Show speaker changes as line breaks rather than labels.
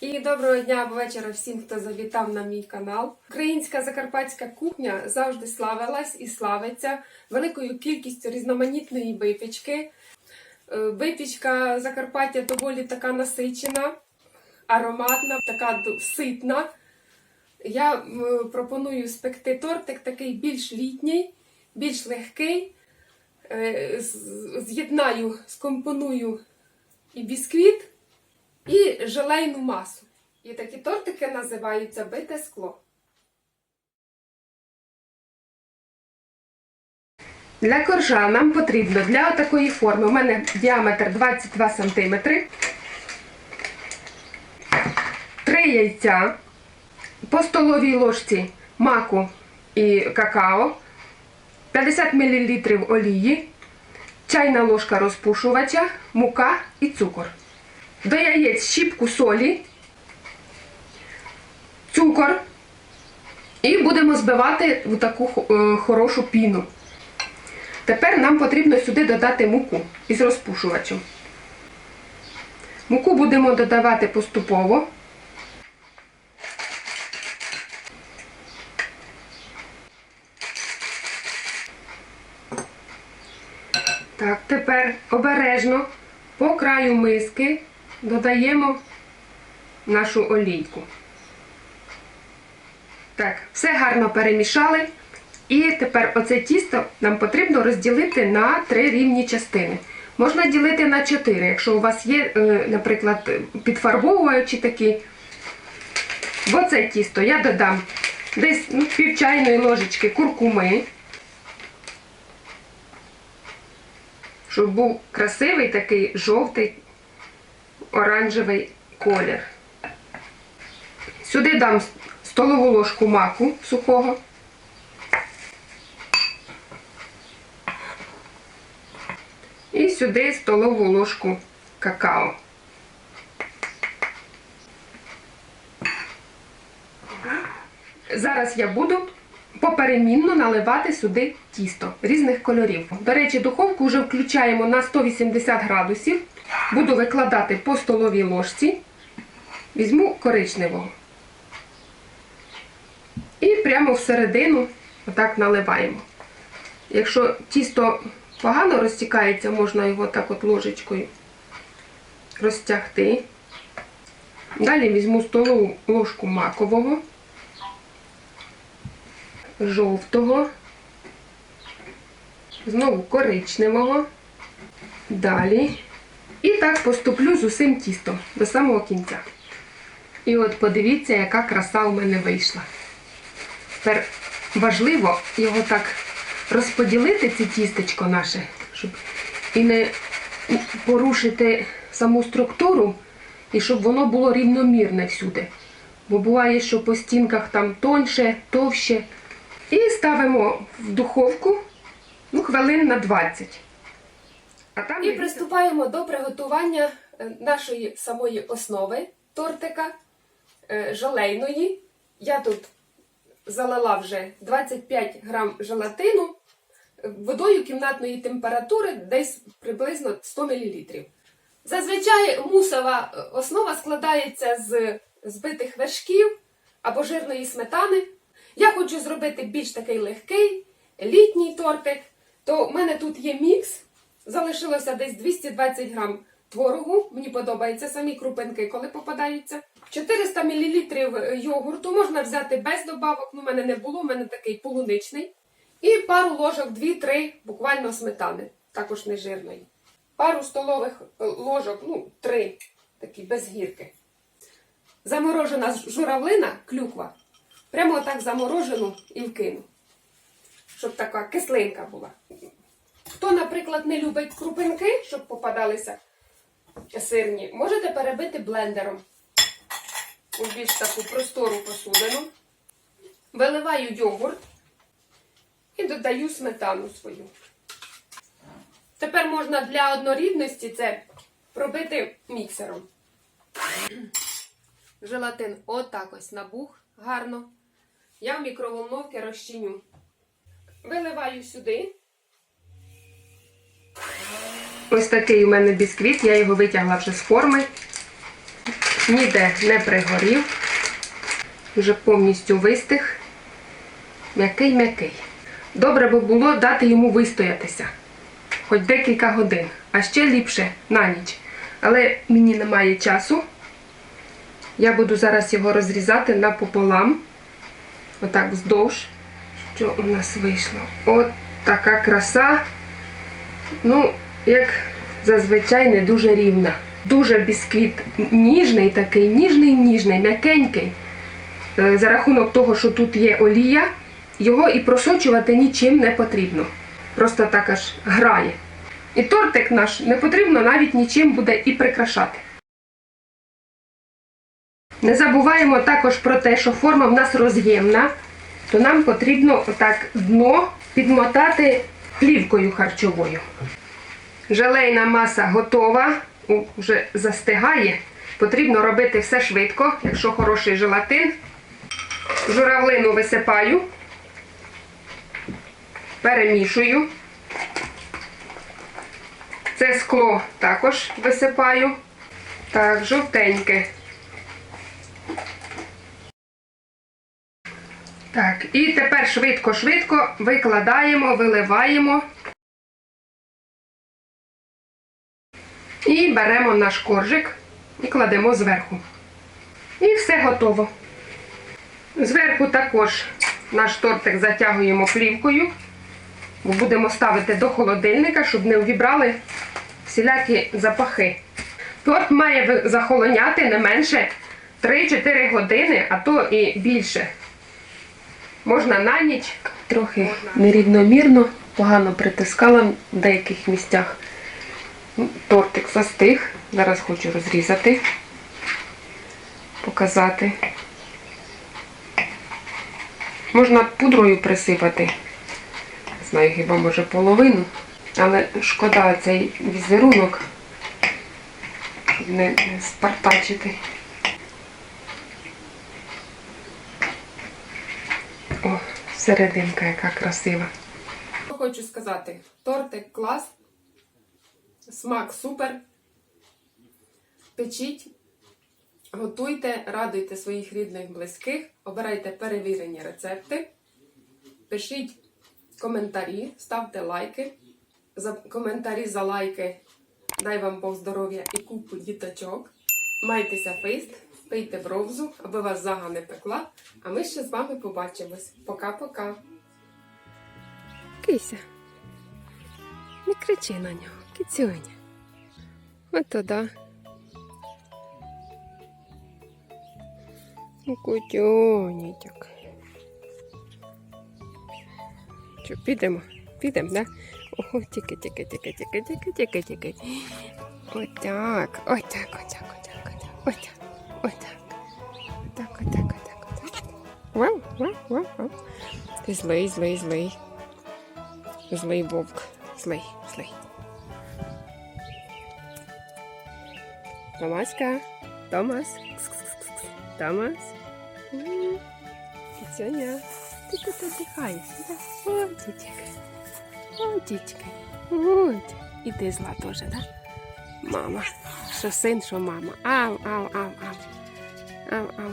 І доброго дня або вечора всім, хто завітав на мій канал. Українська закарпатська кухня завжди славилась і славиться великою кількістю різноманітної випічки. Е, Випічка Закарпаття доволі така насичена, ароматна, така ситна. Я пропоную спекти тортик такий більш літній, більш легкий. Е, З'єднаю, скомпоную і бісквіт, і желейну масу. І такі тортики називаються бите скло. Для коржа нам потрібно для такої форми. У мене діаметр 22 см. 3 яйця, по столовій ложці маку і какао, 50 мл олії, чайна ложка розпушувача, мука і цукор. До яєць щіпку солі, цукор. І будемо збивати в таку е, хорошу піну. Тепер нам потрібно сюди додати муку із розпушувачем. Муку будемо додавати поступово. Так, тепер обережно по краю миски додаємо нашу олійку. Так, все гарно перемішали. І тепер оце тісто нам потрібно розділити на три рівні частини. Можна ділити на чотири, якщо у вас є, е, наприклад, підфарбовуючі такі. В оце тісто я додам десь ну, пів чайної ложечки куркуми, щоб був красивий такий жовтий оранжевий колір. Сюди дам столову ложку маку сухого. І сюди столову ложку какао. Зараз я буду поперемінно наливати сюди тісто різних кольорів. До речі, духовку вже включаємо на 180 градусів. Буду викладати по столовій ложці. Візьму коричневого. І прямо всередину отак наливаємо. Якщо тісто погано розтікається, можна його так от ложечкою розтягти. Далі візьму столову ложку макового, жовтого, знову коричневого. Далі. І так поступлю з усім тістом до самого кінця. І от подивіться, яка краса у мене вийшла. Тепер важливо його так розподілити, це тістечко наше, щоб і не порушити саму структуру, і щоб воно було рівномірне всюди. Бо буває, що по стінках там тоньше, товще. І ставимо в духовку ну, хвилин на 20. А там і приступаємо до приготування е, нашої самої основи тортика е, желейної. Я тут залила вже 25 грам желатину е, водою кімнатної температури десь приблизно 100 мл. Зазвичай мусова основа складається з збитих вершків або жирної сметани. Я хочу зробити більш такий легкий, літній тортик. То в мене тут є мікс. Залишилося десь 220 грам творогу. Мені подобаються самі крупинки, коли попадаються. 400 мл йогурту можна взяти без добавок. Ну, в мене не було, в мене такий полуничний. І пару ложок 2-3 буквально сметани, також не жирної. Пару столових е, ложок, ну, 3, такі без гірки. Заморожена журавлина, клюква. Прямо отак заморожену і вкину. Щоб така кислинка була. Хто, наприклад, не любить крупинки, щоб попадалися сирні, можете перебити блендером у більш таку простору посудину. Виливаю йогурт і додаю сметану свою. Тепер можна для однорідності це пробити міксером. Желатин отак ось набух гарно. Я в мікроволновки розчиню. Виливаю сюди. Ось такий у мене бісквіт, я його витягла вже з форми. ніде не пригорів. Вже повністю вистиг. М'який-м'який. Добре би було дати йому вистоятися. Хоч декілька годин, а ще ліпше на ніч. Але мені немає часу. Я буду зараз його розрізати напополам. Отак вздовж. Що у нас вийшло? От така краса. Ну, як зазвичай, не дуже рівна. Дуже бісквіт ніжний такий, ніжний, ніжний, м'якенький. Е, За рахунок того, що тут є олія, його і просочувати нічим не потрібно. Просто так аж грає. І тортик наш не потрібно навіть нічим буде і прикрашати. Не забуваємо також про те, що форма в нас роз'ємна, то нам потрібно отак дно підмотати плівкою харчовою. Желейна маса готова, вже застигає. Потрібно робити все швидко, якщо хороший желатин. Журавлину висипаю, перемішую. Це скло також висипаю. Так, жовтеньке. Так, і тепер швидко-швидко викладаємо, виливаємо. І беремо наш коржик і кладемо зверху. І все готово. Зверху також наш тортик затягуємо плівкою, бо будемо ставити до холодильника, щоб не увібрали всілякі запахи. Торт має захолоняти не менше 3-4 години, а то і більше. Можна на ніч. Трохи нерівномірно, погано притискала в деяких місцях. Тортик застиг. Зараз хочу розрізати, показати. Можна пудрою присипати. Знаю, хіба може половину. Але шкода цей візерунок, не спартачити. О, серединка яка красива. Хочу сказати, тортик клас, смак супер. Печіть, готуйте, радуйте своїх рідних, близьких, обирайте перевірені рецепти, пишіть коментарі, ставте лайки. За коментарі за лайки. Дай вам Бог здоров'я і купу діточок. Майтеся фейст, пийте бровзу, аби вас зага не пекла. А ми ще з вами побачимось. Пока-пока. Кися. Не кричи на нього, кицюня. Ото да. Кутюнітяк. Що, підемо? Підемо, да? Ого, тільки, тільки, тільки, тільки, тільки, тільки, тільки. Отак, отак, отак, отак, отак, отак, отак. Отак, отак, отак, отак. Вау, вау, вау, вау. Ти злий, злий, злий. Злий вовк. Злий, злий. Томаська. Томас. Кс-кс-кс-кс. Томас. М. Кицюня. Ти тут отдихаєш. да? О, дітька. О, дітька. От. І ти зла теж, да? Мама. Що син, що мама. Ау, ау, ау, ау. Ау, ау.